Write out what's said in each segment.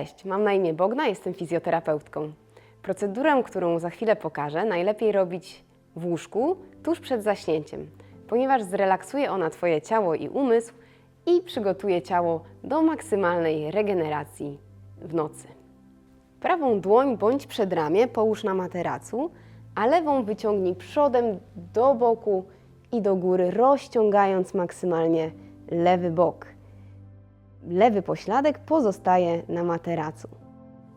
Cześć, mam na imię Bogna, jestem fizjoterapeutką. Procedurę, którą za chwilę pokażę, najlepiej robić w łóżku tuż przed zaśnięciem, ponieważ zrelaksuje ona Twoje ciało i umysł i przygotuje ciało do maksymalnej regeneracji w nocy. Prawą dłoń bądź przedramię połóż na materacu, a lewą wyciągnij przodem do boku i do góry, rozciągając maksymalnie lewy bok. Lewy pośladek pozostaje na materacu.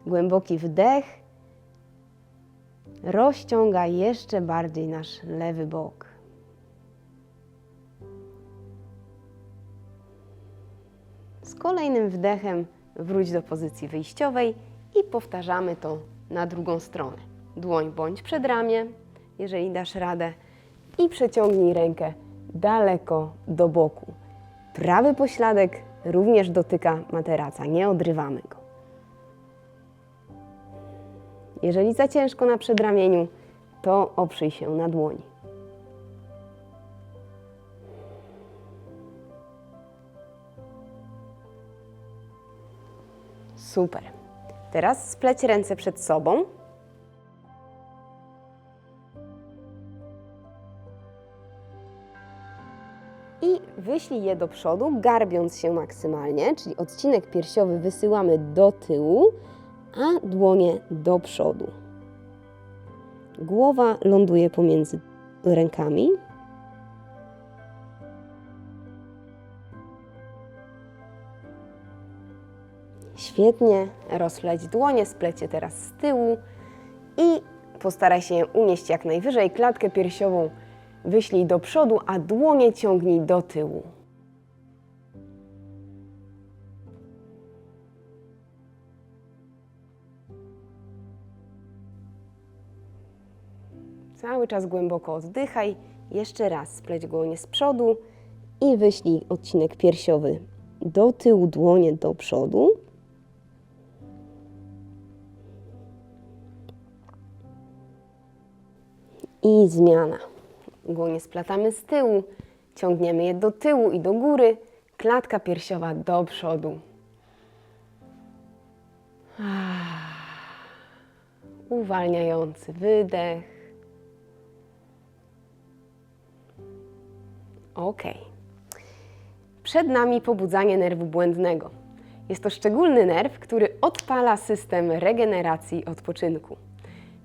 Głęboki wdech rozciąga jeszcze bardziej nasz lewy bok. Z kolejnym wdechem wróć do pozycji wyjściowej i powtarzamy to na drugą stronę. Dłoń bądź przed ramię, jeżeli dasz radę, i przeciągnij rękę daleko do boku. Prawy pośladek również dotyka materaca, nie odrywamy go. Jeżeli za ciężko na przedramieniu, to oprzyj się na dłoni. Super. Teraz spleć ręce przed sobą. I wyślij je do przodu, garbiąc się maksymalnie, czyli odcinek piersiowy wysyłamy do tyłu, a dłonie do przodu. Głowa ląduje pomiędzy rękami. Świetnie, rozpleć dłonie, splecie teraz z tyłu i postaraj się unieść jak najwyżej. Klatkę piersiową wyślij do przodu, a dłonie ciągnij do tyłu. Cały czas głęboko oddychaj. Jeszcze raz spleć dłonie z przodu i wyślij odcinek piersiowy do tyłu, dłonie do przodu. I zmiana. Dłonie splatamy z tyłu, ciągniemy je do tyłu i do góry, klatka piersiowa do przodu. Ah. Uwalniający wydech. Ok. Przed nami pobudzanie nerwu błędnego. Jest to szczególny nerw, który odpala system regeneracji odpoczynku.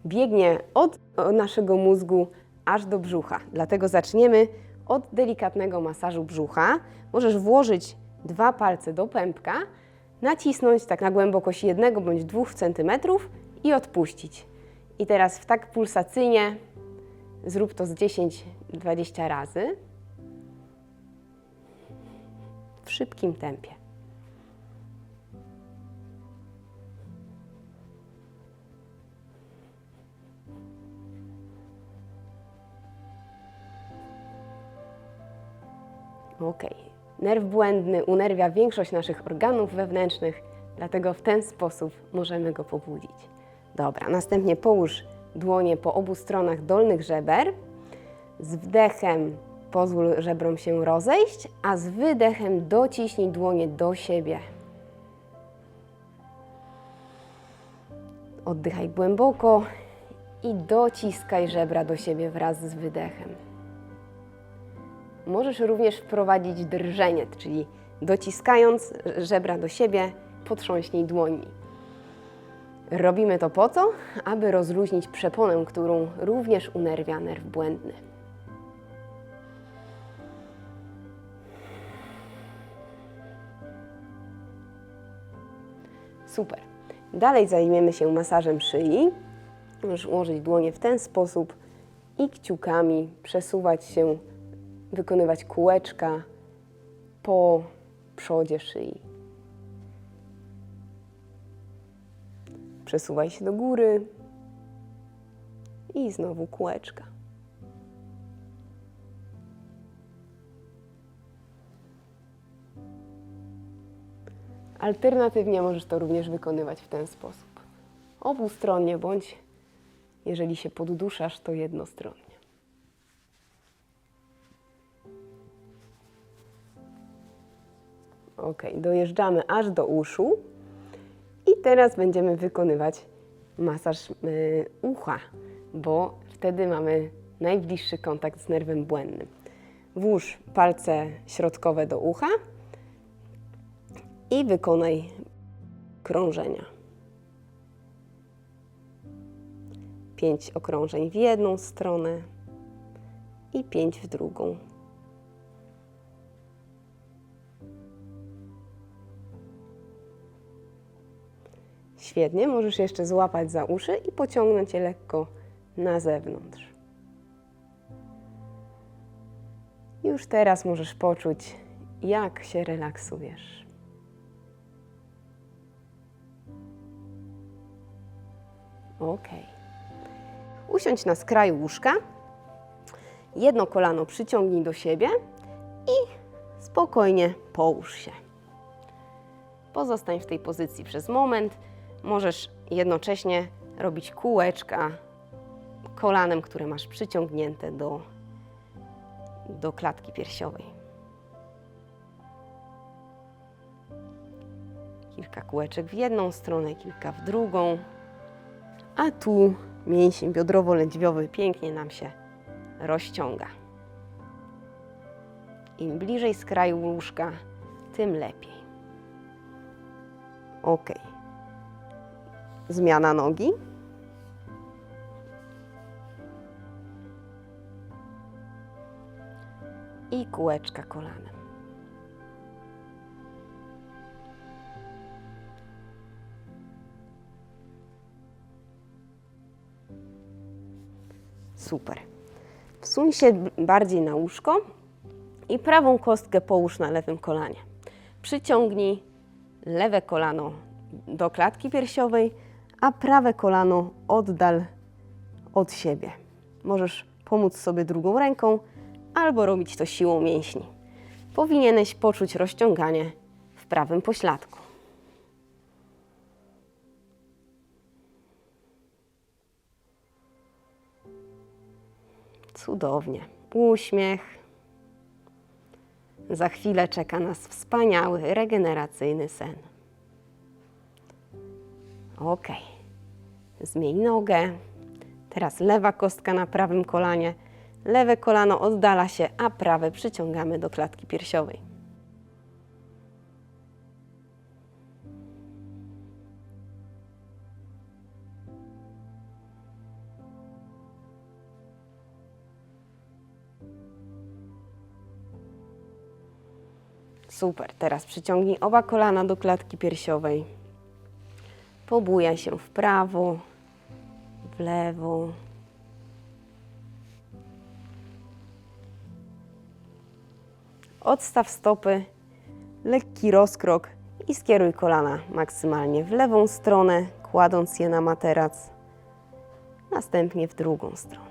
Biegnie od naszego mózgu aż do brzucha. Dlatego zaczniemy od delikatnego masażu brzucha. Możesz włożyć dwa palce do pępka, nacisnąć tak na głębokość jednego bądź dwóch centymetrów i odpuścić. I teraz w tak pulsacyjnie zrób to z 10-20 razy w szybkim tempie. Ok. Nerw błędny unerwia większość naszych organów wewnętrznych, dlatego w ten sposób możemy go pobudzić. Dobra, następnie połóż dłonie po obu stronach dolnych żeber. Z wdechem pozwól żebrom się rozejść, a z wydechem dociśnij dłonie do siebie. Oddychaj głęboko i dociskaj żebra do siebie wraz z wydechem. Możesz również wprowadzić drżenie, czyli dociskając żebra do siebie, potrząśnij dłońmi. Robimy to po co? Aby rozluźnić przeponę, którą również unerwia nerw błędny. Super. Dalej zajmiemy się masażem szyi. Możesz ułożyć dłonie w ten sposób i kciukami przesuwać się wykonywać kółeczka po przodzie szyi. Przesuwaj się do góry i znowu kółeczka. Alternatywnie możesz to również wykonywać w ten sposób. Obustronnie bądź, jeżeli się podduszasz, to jednostronnie. Ok, dojeżdżamy aż do uszu i teraz będziemy wykonywać masaż y, ucha, bo wtedy mamy najbliższy kontakt z nerwem błędnym. Włóż palce środkowe do ucha i wykonaj krążenia. Pięć okrążeń w jedną stronę i pięć w drugą. Świetnie, możesz jeszcze złapać za uszy i pociągnąć je lekko na zewnątrz. Już teraz możesz poczuć, jak się relaksujesz. Ok. Usiądź na skraju łóżka. Jedno kolano przyciągnij do siebie i spokojnie połóż się. Pozostań w tej pozycji przez moment. Możesz jednocześnie robić kółeczka kolanem, które masz przyciągnięte do, do klatki piersiowej. Kilka kółeczek w jedną stronę, kilka w drugą. A tu mięsień biodrowo-lędźwiowy pięknie nam się rozciąga. Im bliżej skraju łóżka, tym lepiej. Ok. Zmiana nogi. I kółeczka kolanem. Super. Wsuń się bardziej na łóżko i prawą kostkę połóż na lewym kolanie. Przyciągnij lewe kolano do klatki piersiowej, a prawe kolano oddal od siebie. Możesz pomóc sobie drugą ręką albo robić to siłą mięśni. Powinieneś poczuć rozciąganie w prawym pośladku. Cudownie. Uśmiech. Za chwilę czeka nas wspaniały, regeneracyjny sen. Ok. Zmień nogę. Teraz lewa kostka na prawym kolanie. Lewe kolano oddala się, a prawe przyciągamy do klatki piersiowej. Super. Teraz przyciągnij oba kolana do klatki piersiowej. Pobujaj się w prawo, w lewo. Odstaw stopy, lekki rozkrok i skieruj kolana maksymalnie w lewą stronę, kładąc je na materac, następnie w drugą stronę.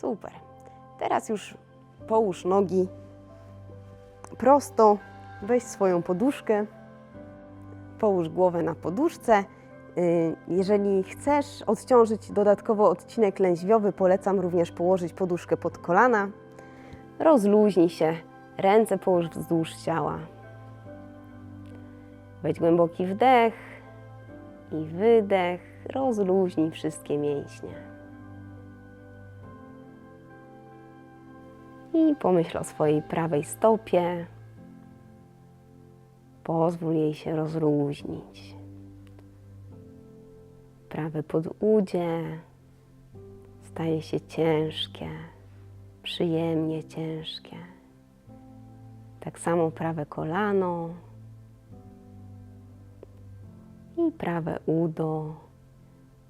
Super. Teraz już połóż nogi prosto, weź swoją poduszkę, połóż głowę na poduszce. Y, Jeżeli chcesz odciążyć dodatkowo odcinek lędźwiowy, polecam również położyć poduszkę pod kolana. Rozluźnij się, ręce połóż wzdłuż ciała. Weź głęboki wdech i wydech. Rozluźnij wszystkie mięśnie. I pomyśl o swojej prawej stopie. Pozwól jej się rozluźnić. Prawe podudzie staje się ciężkie, przyjemnie ciężkie. Tak samo prawe kolano i prawe udo.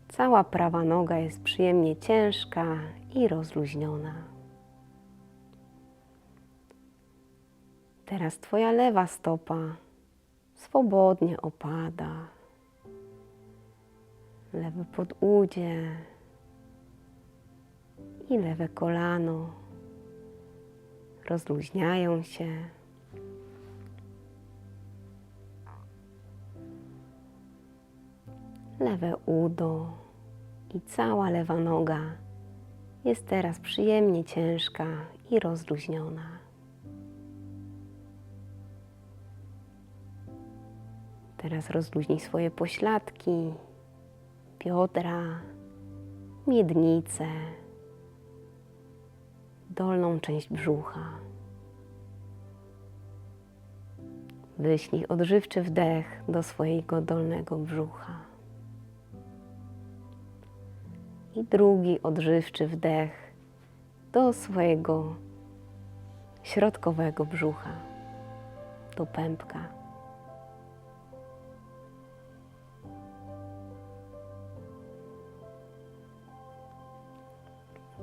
Cała prawa noga jest przyjemnie ciężka i rozluźniona. Teraz Twoja lewa stopa swobodnie opada. Lewe podudzie i lewe kolano rozluźniają się. lewe udo i cała lewa noga jest teraz przyjemnie ciężka i rozluźniona. Teraz rozluźnij swoje pośladki, biodra, miednicę, dolną część brzucha. Wyślij odżywczy wdech do swojego dolnego brzucha. I drugi odżywczy wdech do swojego środkowego brzucha, do pępka.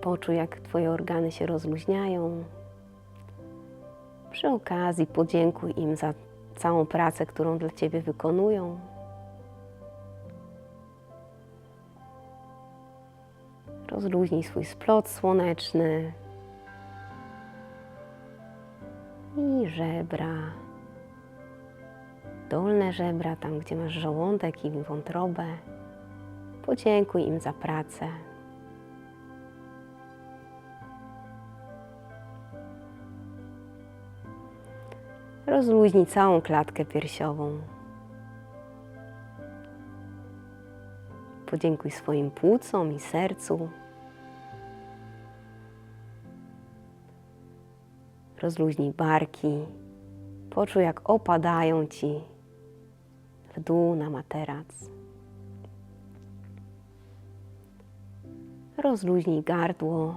Poczuj, jak Twoje organy się rozluźniają. Przy okazji podziękuj im za całą pracę, którą dla Ciebie wykonują. Rozluźnij swój splot słoneczny i żebra. Dolne żebra, tam gdzie masz żołądek i wątrobę. Podziękuj im za pracę. Rozluźnij całą klatkę piersiową. Podziękuj swoim płucom i sercu. Rozluźnij barki. Poczuj, jak opadają ci w dół na materac. Rozluźnij gardło.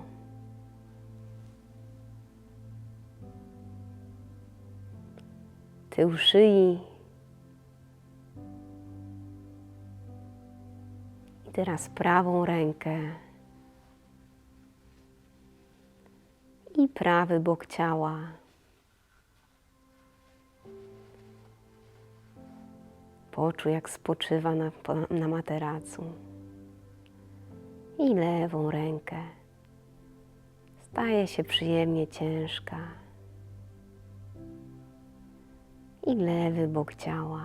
Tył szyi. I teraz prawą rękę i prawy bok ciała. Poczuj, jak spoczywa na, na materacu. I lewą rękę. Staje się przyjemnie ciężka i lewy bok ciała.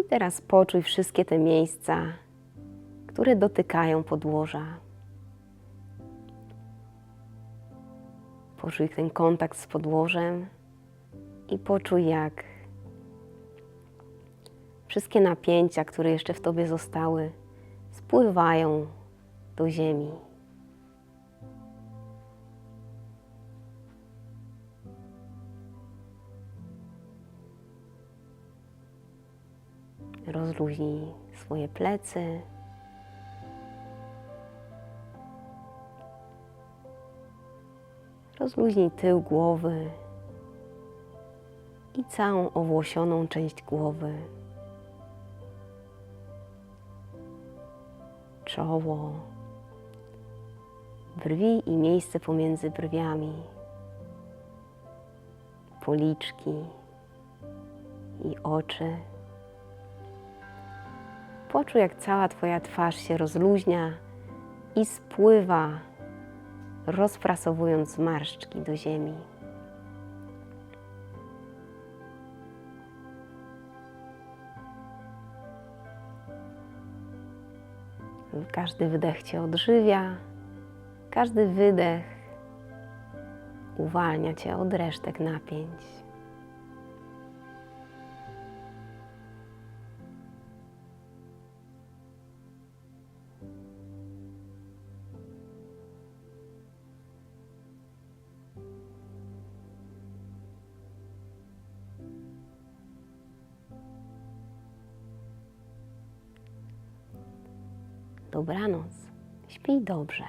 I teraz poczuj wszystkie te miejsca, które dotykają podłoża. Poczuj ten kontakt z podłożem i poczuj, jak wszystkie napięcia, które jeszcze w tobie zostały, spływają do ziemi. Rozluźnij swoje plecy. Rozluźnij tył głowy i całą owłosioną część głowy. Czoło, brwi i miejsce pomiędzy brwiami, policzki i oczy. Poczuj, jak cała Twoja twarz się rozluźnia i spływa, rozprasowując zmarszczki do ziemi. Każdy wydech Cię odżywia, każdy wydech uwalnia Cię od resztek napięć. Dobranoc. Śpij dobrze.